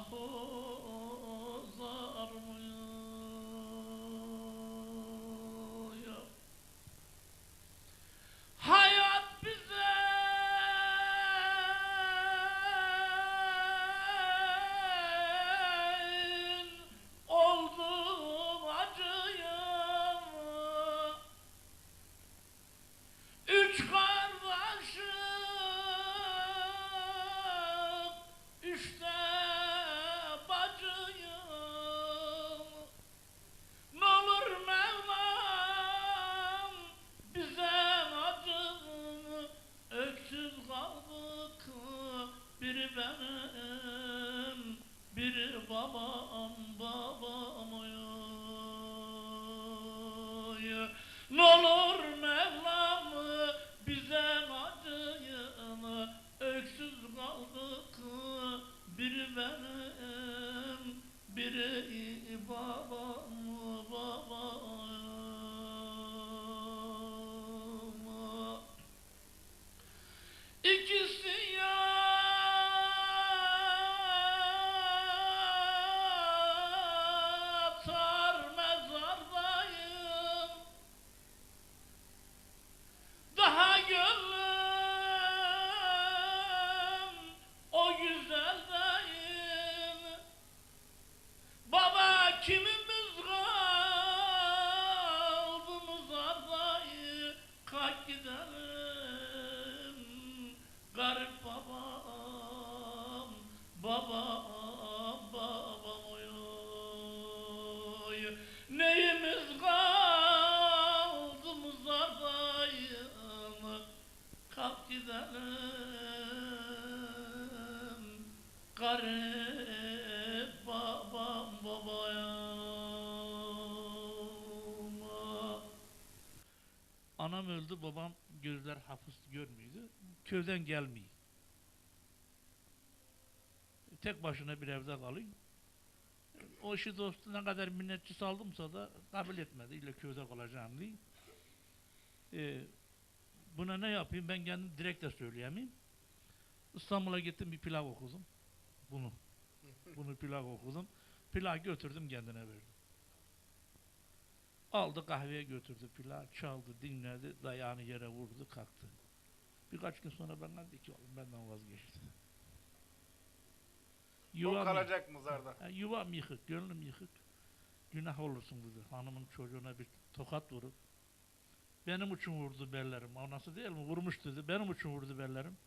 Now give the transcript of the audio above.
Oh. Benim Biri babam babam oy. N'olur Mevlam bize acıyın. Öksüz kaldık biri benim babam babam Anam öldü babam gözler hafız görmüyordu. Köyden gelmiyor. Tek başına bir evde kalayım. O işi dostu ne kadar minnetçi saldımsa da kabul etmedi. İlle köyde kalacağım diye. Ee, buna ne yapayım ben kendim direkt de söyleyemeyim. İstanbul'a gittim bir pilav okudum. Bunu. Bunu pilav okudum. Pilav götürdüm kendine verdim. Aldı kahveye götürdü pilav, çaldı, dinledi, dayağını yere vurdu, kalktı. Birkaç gün sonra bana dedi ki oğlum benden vazgeçti. O Yuvam, kalacak mızarda. Ha, yuvam yıkık, gönlüm yıkık. Günah olursun dedi. Hanımın çocuğuna bir tokat vurup benim için vurdu bellerim. Anası değil mi? Vurmuş dedi. Benim için vurdu bellerim.